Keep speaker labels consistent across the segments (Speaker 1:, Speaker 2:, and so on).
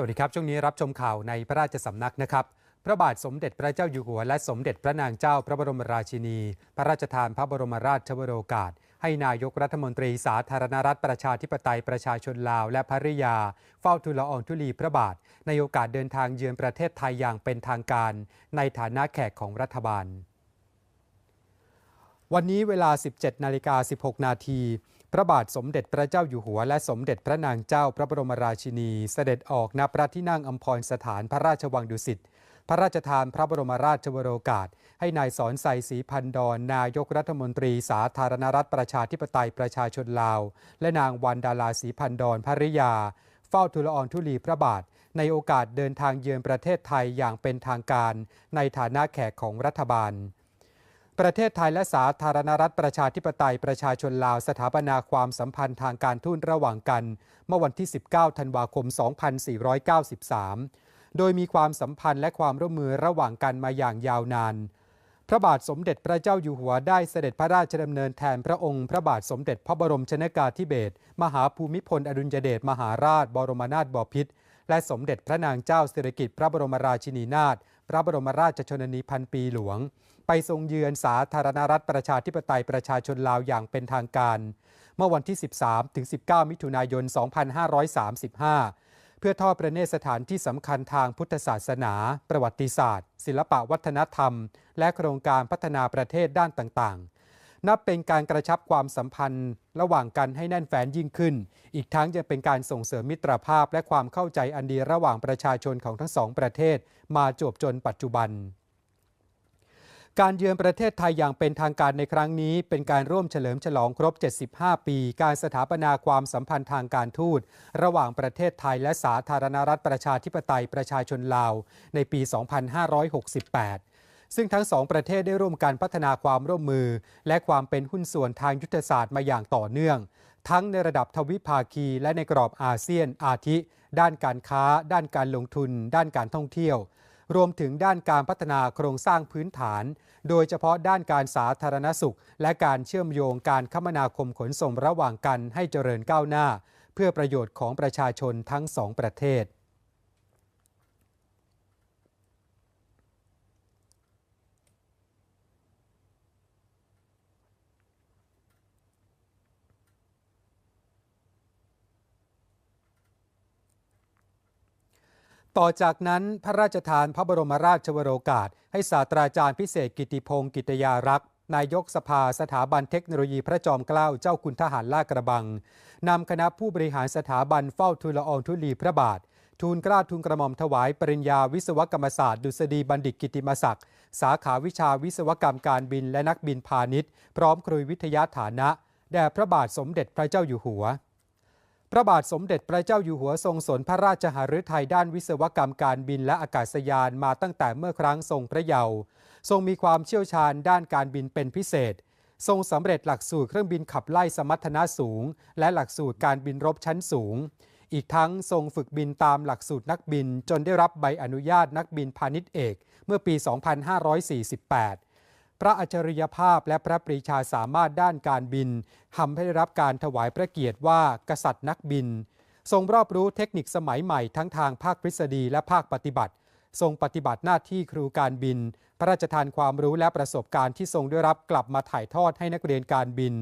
Speaker 1: สวัสดีครับช่วงนี้รับชมข่าวในพระราชสำนักนะครับ พระบาทสมเด็จพระเจ้าอยู่หัว และสมเด็จพระนางเจ้าพระบรมราชินี พระราชทานพระบรมราชวโรกาส ให้นายกรัฐมนตรีสาธารณรัฐประชาธิปไตยประชาชนลาว และภริยา เฝ้าทูลละอองธุลีพระบาท ในโอกาสเดินทางเยือนประเทศไทยอย่างเป็นทางการ ในฐานะแขกของรัฐบาล วันนี้เวลา 17 นาฬิกา 16 นาที พระบาทสมเด็จพระเจ้าอยู่หัว และสมเด็จพระนางเจ้าพระบรมราชินี เสด็จออกณพระที่นั่งอัมพรสถานพระราชวังดุสิตพระราชทานพระบรมราชวโรกาส ให้นายสอนใสศรีพันดอนนายกรัฐมนตรีสาธารณรัฐประชาธิปไตยประชาชนลาว และนางวันดาลาศรีพันดอนภริยา เฝ้าทูลอองธุลีพระบาท ในโอกาสเดินทางเยือนประเทศไทยอย่างเป็นทางการ ในฐานะแขกของรัฐบาล ประเทศไทยและสาธารณรัฐประชาธิปไตยประชาชนลาวสถาปนาความสัมพันธ์ทางการทูตระหว่างกัน เมื่อวันที่ 19 ธันวาคม 2493 โดยมีความสัมพันธ์และความร่วมมือระหว่างกันมาอย่างยาวนาน พระบาทสมเด็จพระเจ้าอยู่หัวได้เสด็จพระราชดำเนินแทนพระองค์ พระบาทสมเด็จพระบรมชนกาธิเบศรมหาภูมิพลอดุลยเดชมหาราช บรมนาถบพิตรและสมเด็จพระนางเจ้าสิริกิติ์พระบรมราชินีนาถพระบรมราชชนนีพันปีหลวง ไปทรงเยือนสาธารณรัฐประชาธิปไตยประชาชนลาวอย่างเป็นทางการ เมื่อวันที่ 13 ถึง 19 มิถุนายน 2535 เพื่อทอดพระเนตรสถานที่สำคัญทางพุทธศาสนา ประวัติศาสตร์ ศิลปวัฒนธรรม และโครงการพัฒนาประเทศด้านต่างๆ นับเป็นการกระชับความสัมพันธ์ ระหว่างกันให้แน่นแฟ้นยิ่งขึ้น อีกทั้งยังเป็นการส่งเสริมมิตรภาพและความเข้าใจอันดีระหว่างประชาชนของทั้งสองประเทศ มาจวบจนปัจจุบัน การเยือนประเทศไทยอย่างเป็นทางการในครั้งนี้ เป็นการร่วมเฉลิมฉลองครบ 75 ปี การสถาปนาความสัมพันธ์ทางการทูต ระหว่างประเทศไทยและสาธารณรัฐประชาธิปไตยประชาชนลาว ในปี 2568ซึ่งทั้งสองประเทศได้ร่วมกันพัฒนาความร่วมมือ และความเป็นหุ้นส่วนทางยุทธศาสตร์มาอย่างต่อเนื่อง ทั้งในระดับทวิภาคี และในกรอบอาเซียนอาทิ ด้านการค้า ด้านการลงทุน ด้านการท่องเที่ยว รวมถึงด้านการพัฒนาโครงสร้างพื้นฐาน โดยเฉพาะด้านการสาธารณสุข และการเชื่อมโยงการคมนาคมขนส่งระหว่างกันให้เจริญก้าวหน้า เพื่อประโยชน์ของประชาชนทั้งสองประเทศ ต่อจากนั้นพระราชทานพระบรมราชวโรกาส ให้ศาสตราจารย์พิเศษกิติพงศ์กิตยารักษ์นายกสภาสถาบันเทคโนโลยีพระจอมเกล้าเจ้าคุณทหารลาดกระบัง นำคณะผู้บริหารสถาบันเฝ้าทูลละอองธุลีพระบาท ทูลกล้าทูลกระหม่อมถวายปริญญาวิศวกรรมศาสตร์ดุษฎีบัณฑิตกิติมศักดิ์สาขาวิชาวิศวกรรมการบินและนักบินพาณิชย์ พร้อมครุยวิทยาฐานะ แด่พระบาทสมเด็จพระเจ้าอยู่หัว พระบาทสมเด็จพระเจ้าอยู่หัวทรงสนพระราชหฤทัยด้านวิศวกรรมการบินและอากาศยานมาตั้งแต่เมื่อครั้งทรงพระเยาว์ทรงมีความเชี่ยวชาญด้านการบินเป็นพิเศษ ทรงสำเร็จหลักสูตรเครื่องบินขับไล่สมรรถนะสูง และหลักสูตรการบินรบชั้นสูง อีกทั้งทรงฝึกบินตามหลักสูตรนักบิน จนได้รับใบอนุญาตนักบินพาณิชย์เอก เมื่อปี 2548 พระอัจฉริยภาพและพระปรีชาสามารถด้านการบินทำให้ได้รับการถวายพระเกียรติว่ากษัตริย์นักบิน ทรงรอบรู้เทคนิคสมัยใหม่ทั้งทางภาคทฤษฎีและภาคปฏิบัติ ทรงปฏิบัติหน้าที่ครูการบิน พระราชทานความรู้และประสบการณ์ที่ทรงได้รับกลับมาถ่ายทอดให้นักเรียนการบิน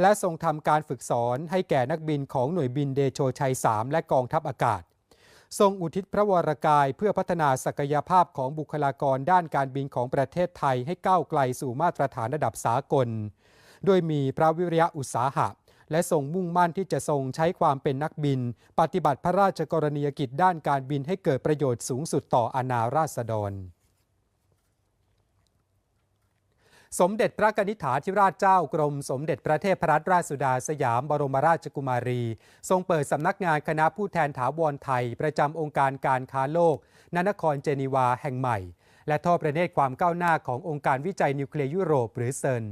Speaker 1: และทรงทำการฝึกสอนให้แก่นักบินของหน่วยบินเดโชชัย 3 และกองทัพอากาศ ทรงอุทิศพระวรกายเพื่อพัฒนาศักยภาพของบุคลากรด้านการบินของประเทศไทยให้ก้าวไกลสู่มาตรฐานระดับสากล โดยมีพระวิริยะอุตสาหะ และทรงมุ่งมั่นที่จะทรงใช้ความเป็นนักบิน ปฏิบัติพระราชกรณียกิจด้านการบินให้เกิดประโยชน์สูงสุดต่ออนาราษฎร สมเด็จพระนิษฐาธิราชเจ้ากรม สมเด็จพระเทพรัตนราชสุดาสยามบรมราชกุมารี ทรงเปิดสำนักงานคณะผู้แทนถาวรไทย ประจำองค์การการค้าโลกณนครเจนีวาแห่งใหม่ และทอดประเนตรความก้าวหน้าขององค์การวิจัยนิวเคลียร์ยุโรปหรือเซิร์น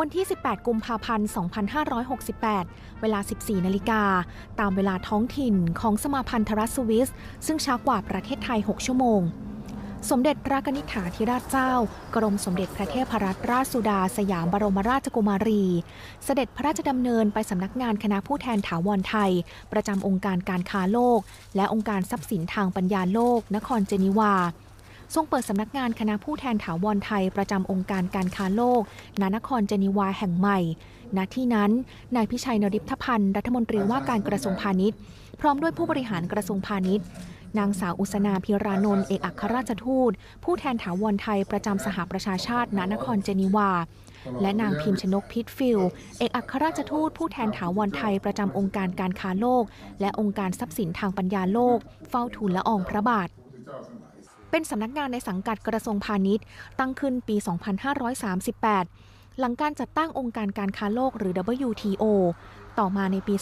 Speaker 2: วันที่ 18 กุมภาพันธ์ 2568 เวลา 14 นาฬิกา ตามเวลาท้องถิ่นของสมาพันธรัฐสวิส ซึ่งช้ากว่าประเทศไทย 6 ชั่วโมง สมเด็จพระนิษฐาธิราชเจ้า กรมสมเด็จพระเทพรัตนราชสุดาสยามบรมราชกุมารี เสด็จพระราชดำเนินไปสำนักงานคณะผู้แทนถาวรไทย ประจำองค์การการค้าโลก และองค์การทรัพย์สินทางปัญญาโลก นครเจนีวา ทรงเปิดสำนักงานคณะผู้แทนถาวรไทยประจำองค์การการค้าโลก ณ นครเจนีวาแห่งใหม่ ณ ที่นั้น นายพิชัยนริพพันธ์รัฐมนตรีว่าการกระทรวงพาณิชย์ พร้อมด้วยผู้บริหารกระทรวงพาณิชย์ นางสาวอุสนาพิรานนท์เอกอัครราชทูต ผู้แทนถาวรไทยประจำสหประชาชาติ ณ นครเจนีวาและนางพิมพ์ชนกพิษฟิล เอกอัครราชทูตผู้แทนถาวรไทยประจำองค์การการค้าโลก และองค์การทรัพย์สินทางปัญญาโลก เฝ้าทูลละอองพระบาท เป็นสำนักงานในสังกัดกระทรวงพาณิชย์ ตั้งขึ้นปี 2538 หลังการจัดตั้งองค์การการค้าโลกหรือ WTO ต่อมาในปี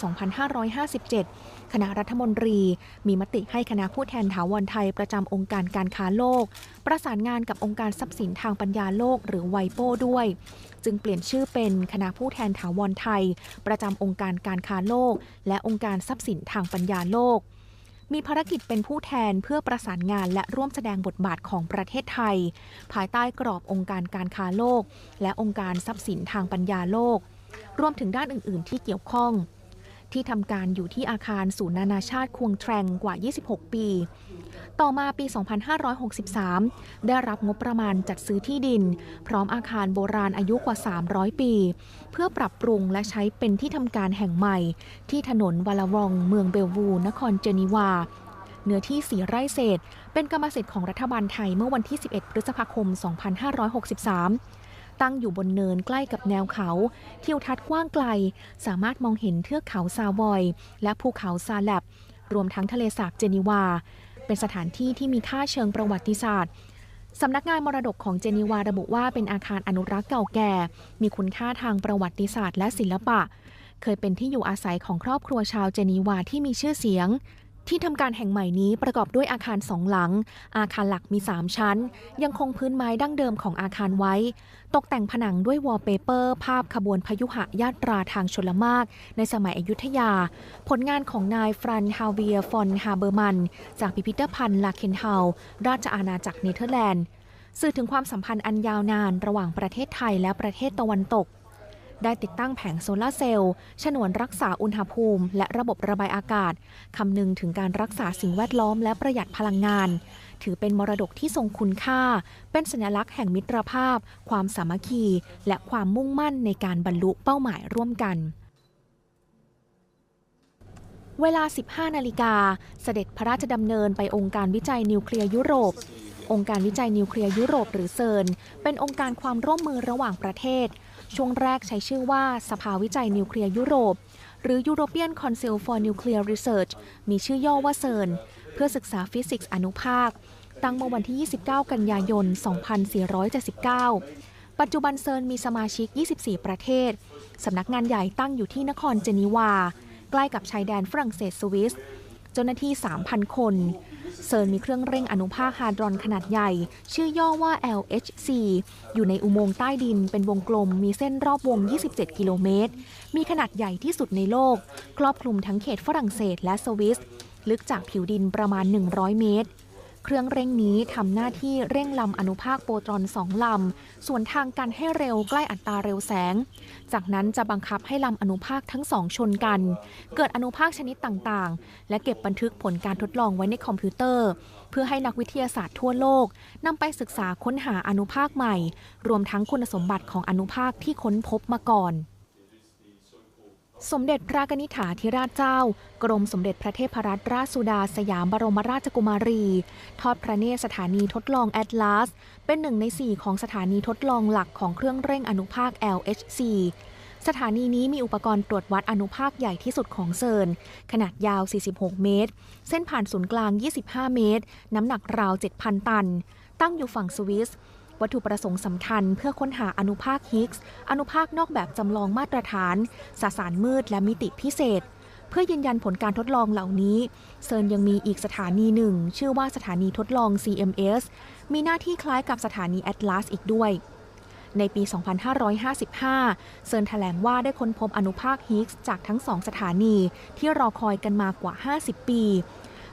Speaker 2: 2557 คณะรัฐมนตรี มีมติให้คณะผู้แทนถาวรไทยประจำองค์การการค้าโลก ประสานงานกับองค์การทรัพย์สินทางปัญญาโลกหรือไวโป้ด้วย จึงเปลี่ยนชื่อเป็นคณะผู้แทนถาวรไทย ประจำองค์การการค้าโลก และองค์การทรัพย์สินทางปัญญาโลก มีภารกิจเป็นผู้แทนเพื่อประสานงานและร่วมแสดงบทบาทของประเทศไทย ภายใต้กรอบองค์การการค้าโลก และองค์การทรัพย์สินทางปัญญาโลก รวมถึงด้านอื่น ๆ ที่เกี่ยวข้อง ที่ทำการอยู่ที่อาคารศูนย์นานาชาติควงแทรงกว่า 26 ปี ต่อมาปี 2563 ได้รับงบประมาณจัดซื้อที่ดิน พร้อมอาคารโบราณอายุกว่า 300 ปี เพื่อปรับปรุงและใช้เป็นที่ทำการแห่งใหม่ ที่ถนนวาลาวอง เมืองเบลวูนครเจนีวาเนื้อที่สีไร่เศษ เป็นกรรมสิทธิ์ของรัฐบาลไทยเมื่อวันที่ 11 พฤษภาคม 2563 ตั้งอยู่บนเนินใกล้กับแนวเขา ทิวทัศน์กว้างไกล สามารถมองเห็นเทือกเขาซาวอย และภูเขาซาแลบ รวมทั้งทะเลสาบเจนีวา เป็นสถานที่ที่มีค่าเชิงประวัติศาสตร์สำนักงานมรดกของเจนีวาระบุว่าเป็นอาคารอนุรักษ์เก่าแก่ มีคุณค่าทางประวัติศาสตร์และศิลปะ เคยเป็นที่อยู่อาศัยของครอบครัวชาวเจนีวาที่มีชื่อเสียง ที่ทำการแห่งใหม่นี้ประกอบด้วยอาคารสองหลัง อาคารหลักมี 3 ชั้น ยังคงพื้นไม้ดั้งเดิมของอาคารไว้ ตกแต่งผนังด้วยวอลเปเปอร์ ภาพขบวนพยุหะยาตราทางชลมากในสมัยอยุธยา ผลงานของนายฟรันฮาเวียฟอนฮาเบอร์มัน จากพิพิธภัณฑ์ลาเคนเฮาราชอาณาจักรเนเธอร์แลนด์ สื่อถึงความสัมพันธ์อันยาวนานระหว่างประเทศไทยและประเทศตะวันตก ได้ติดตั้งแผงโซลาร์เซลล์ฉนวนรักษาอุณหภูมิ และระบบระบายอากาศ คำนึงถึงการรักษาสิ่งแวดล้อมและประหยัดพลังงาน ถือเป็นมรดกที่ทรงคุณค่า เป็นสัญลักษณ์แห่งมิตรภาพ ความสามัคคี และความมุ่งมั่นในการบรรลุเป้าหมายร่วมกันเวลา 15 นาฬิกา เสด็จพระราชดำเนินไปองค์การวิจัยนิวเคลียร์ยุโรป องค์การวิจัยนิวเคลียร์ยุโรปหรือเซิร์นเป็นองค์การความร่วมมือระหว่างประเทศ ช่วงแรกใช้ชื่อว่าสภาวิจัยนิวเคลียร์ยุโรป หรือ European Council for Nuclear Research มีชื่อย่อว่าเซิร์นเพื่อศึกษาฟิสิกส์อนุภาค ตั้งเมื่อวันที่ 29 กันยายน 2479 ปัจจุบันเซิร์นมีสมาชิก 24 ประเทศ สำนักงานใหญ่ตั้งอยู่ที่นครเจนีวา ใกล้กับชายแดนฝรั่งเศสสวิส เจ้าหน้าที่ 3,000 คน เซิร์นมีเครื่องเร่งอนุภาคฮาดรอนขนาดใหญ่ ชื่อย่อว่า LHC อยู่ในอุโมงค์ใต้ดินเป็นวงกลม มีเส้นรอบวง 27 กิโลเมตร มีขนาดใหญ่ที่สุดในโลก ครอบคลุมทั้งเขตฝรั่งเศสและสวิส ลึกจากผิวดินประมาณ 100 เมตร เครื่องเร่งนี้ทำหน้าที่เร่งลำอนุภาคโปรตอนสองลำ ส่วนทางกันให้เร็วใกล้อัตราเร็วแสง จากนั้นจะบังคับให้ลำอนุภาคทั้งสองชนกัน เกิดอนุภาคชนิดต่างๆ และเก็บบันทึกผลการทดลองไว้ในคอมพิวเตอร์ เพื่อให้นักวิทยาศาสตร์ทั่วโลกนำไปศึกษาค้นหาอนุภาคใหม่ รวมทั้งคุณสมบัติของอนุภาคที่ค้นพบมาก่อน สมเด็จพระกนิษฐาธิราชเจ้า กรมสมเด็จพระเทพรัตนราชสุดาสยามบรมราชกุมารี ทอดพระเนตรสถานีทดลองแอตลาส เป็นหนึ่งใน4ของสถานีทดลองหลักของเครื่องเร่งอนุภาค LHC สถานีนี้มีอุปกรณ์ตรวจวัดอนุภาคใหญ่ที่สุดของเซิร์น ขนาดยาว 46 เมตร เส้นผ่านศูนย์กลาง 25 เมตร น้ำหนักราว 7,000 ตัน ตั้งอยู่ฝั่งสวิส วัตถุประสงค์สำคัญเพื่อค้นหาอนุภาคฮิกส์อนุภาคนอกแบบจำลองมาตรฐานสสารมืดและมิติพิเศษ เพื่อยืนยันผลการทดลองเหล่านี้ เซิร์นยังมีอีกสถานีหนึ่ง ชื่อว่าสถานีทดลอง CMS มีหน้าที่คล้ายกับสถานี Atlas อีกด้วยในปี 2555 เซิร์นแถลงว่าได้ค้นพบอนุภาคฮิกส์จากทั้งสองสถานีที่รอคอยกันมากว่า 50 ปี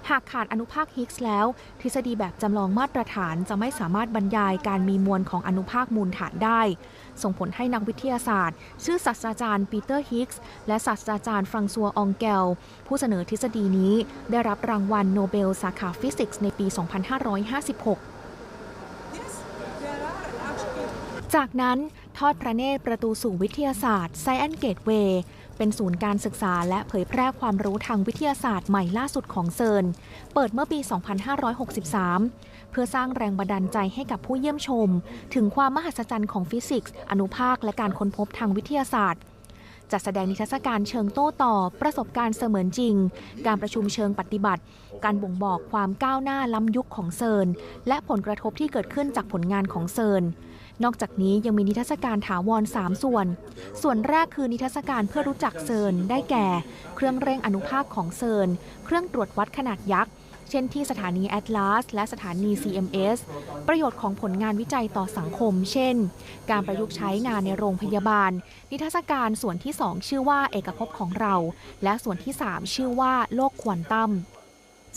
Speaker 2: หากขาดอนุภาคฮิกส์แล้ว ทฤษฎีแบบจำลองมาตรฐานจะไม่สามารถบรรยายการมีมวลของอนุภาคมูลฐานได้ ส่งผลให้นักวิทยาศาสตร์ ชื่อศาสตราจารย์ปีเตอร์ฮิกส์และศาสตราจารย์ฟรังซัวอองเกล ผู้เสนอทฤษฎีนี้ได้รับรางวัลโนเบลสาขาฟิสิกส์ในปี 2556จากนั้นทอดพระเนตรประตูสู่วิทยาศาสตร์ Science Gateway เป็นศูนย์การศึกษาและเผยแพร่ความรู้ทางวิทยาศาสตร์ใหม่ล่าสุดของเซิร์น เปิดเมื่อปี 2563 เพื่อสร้างแรงบันดาลใจให้กับผู้เยี่ยมชม ถึงความมหัศจรรย์ของฟิสิกส์ อนุภาค และการค้นพบทางวิทยาศาสตร์จัดแสดงนิทรรศการเชิงโต้ตอบประสบการณ์เสมือนจริง การประชุมเชิงปฏิบัติ การบ่งบอกความก้าวหน้าล้ำยุคของเซิร์น และผลกระทบที่เกิดขึ้นจากผลงานของเซิร์น นอกจากนี้ยังมีนิทรรศการถาวร 3 ส่วน ส่วนแรกคือนิทรรศการเพื่อรู้จักเซิร์นได้แก่ เครื่องเร่งอนุภาคของเซิร์น เครื่องตรวจวัดขนาดยักษ์เช่นที่สถานีแอตลาสและสถานี CMS ประโยชน์ของผลงานวิจัยต่อสังคม เช่น การประยุกต์ใช้งานในโรงพยาบาล นิทรรศการส่วนที่ 2 ชื่อว่าเอกภพของเรา และส่วนที่ 3 ชื่อว่าโลกควอนตัม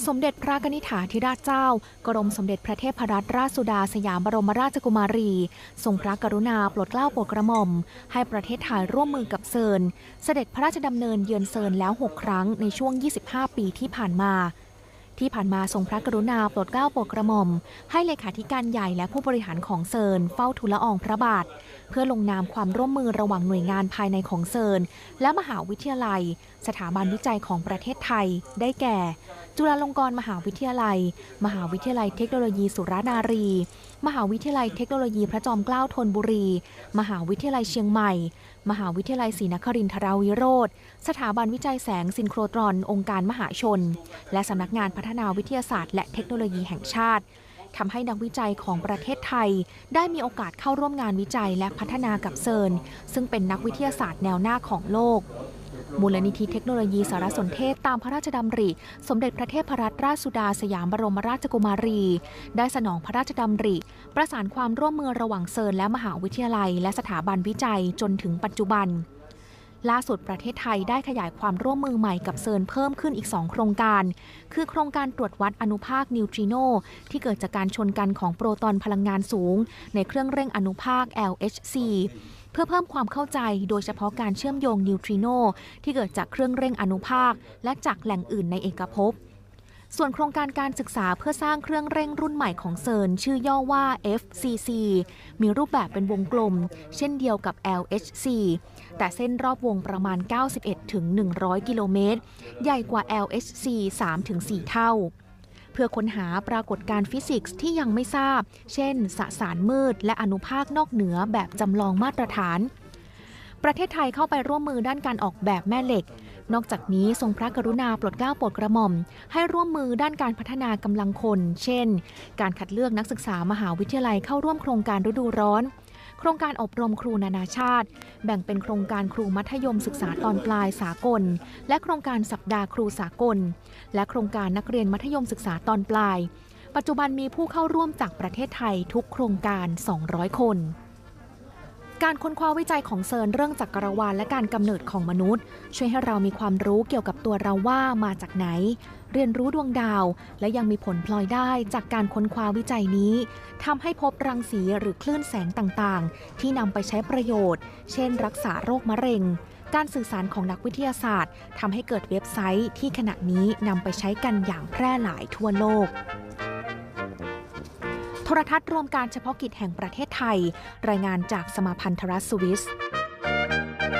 Speaker 2: สมเด็จพระนิษฐาธิราชเจ้า กรมสมเด็จพระเทพรัตนราชสุดาสยามบรมราชกุมารี ทรงพระกรุณาโปรดเกล้าโปรดกระหม่อม ให้ประเทศไทยร่วมมือกับเซิร์นเสด็จพระราชดำเนินเยือนเซิร์นแล้ว 6 ครั้งในช่วง 25 ปีที่ผ่านมา ที่ผ่านมาทรงพระกรุณาโปรดเกล้าโปรดกระหม่อม ให้เลขาธิการใหญ่และผู้บริหารของเซิร์นเฝ้าทูลละอองพระบาท พื่อลงนามความร่วมมือระหว่างหน่วยงานภายในของเซิร์นและมหาวิทยาลัย สถาบันวิจัยของประเทศไทย ได้แก่ จุฬาลงกรณ์มหาวิทยาลัย มหาวิทยาลัยเทคโนโลยีสุรานารี มหาวิทยาลัยเทคโนโลยีพระจอมเกล้าธนบุรี มหาวิทยาลัยเชียงใหม่ มหาวิทยาลัยศรีนครินทราวิโรธสถาบันวิจัยแสงซินโครตรอน องค์การมหาชน และสำนักงานพัฒนาวิทยาศาสตร์ และเทคโนโลยีแห่งชาติ ทำให้นักวิจัยของประเทศไทย ได้มีโอกาสเข้าร่วมงานวิจัยและพัฒนากับเซิร์นซึ่งเป็นนักวิทยาศาสตร์แนวหน้าของโลก มูลนิธิเทคโนโลยีสารสนเทศตามพระราชดำริ สมเด็จพระเทพรัตนราชสุดาสยามบรมราชกุมารี ได้สนองพระราชดำริ ประสานความร่วมมือระหว่างเซิร์นและมหาวิทยาลัย และสถาบันวิจัยจนถึงปัจจุบัน ล่าสุดประเทศไทยได้ขยายความร่วมมือใหม่กับเซิร์นเพิ่มขึ้นอีก 2 โครงการ คือโครงการตรวจวัดอนุภาคนิวตริโน ที่เกิดจากการชนกันของโปรตอนพลังงานสูง ในเครื่องเร่งอนุภาค LHC เพื่อเพิ่มความเข้าใจโดยเฉพาะการเชื่อมโยงนิวตริโนที่เกิดจากเครื่องเร่งอนุภาค และจากแหล่งอื่นในเอกภพ ส่วนโครงการการศึกษาเพื่อสร้างเครื่องเร่งรุ่นใหม่ของเซิร์นชื่อย่อว่า FCC มีรูปแบบเป็นวงกลม เช่นเดียวกับ LHC แต่เส้นรอบวงประมาณ 91-100 กิโลเมตร ใหญ่กว่า LHC 3-4 เท่า เพื่อค้นหาปรากฏการณ์ฟิสิกส์ที่ยังไม่ทราบ เช่น สสารมืด และอนุภาคนอกเหนือแบบจำลองมาตรฐาน ประเทศไทยเข้าไปร่วมมือด้านการออกแบบแม่เหล็ก นอกจากนี้ทรงพระกรุณาโปรดเกล้าโปรดกระหม่อม ให้ร่วมมือด้านการพัฒนากำลังคน เช่น การคัดเลือกนักศึกษามหาวิทยาลัยเข้าร่วมโครงการฤดูร้อน โครงการอบรมครูนานาชาติ แบ่งเป็นโครงการครูมัธยมศึกษาตอนปลายสากล และโครงการสัปดาห์ครูสากล และโครงการนักเรียนมัธยมศึกษาตอนปลาย ปัจจุบันมีผู้เข้าร่วมจากประเทศไทยทุกโครงการ 200 คน การค้นคว้าวิจัยของเซิร์นเรื่องจักรวาลและการกำเนิดของมนุษย์ ช่วยให้เรามีความรู้เกี่ยวกับตัวเราว่ามาจากไหน เรียนรู้ดวงดาว และยังมีผลพลอยได้จากการค้นคว้าวิจัยนี้ทำให้พบรังสีหรือคลื่นแสงต่างๆ ที่นำไปใช้ประโยชน์ เช่น รักษาโรคมะเร็ง การสื่อสารของนักวิทยาศาสตร์ทำให้เกิดเว็บไซต์ที่ขณะนี้นำไปใช้กันอย่างแพร่หลายทั่วโลก รทัศน์รวมการเฉพาะกิจแห่งประเทศไทย รายงานจากสมาพันธรัฐสวิส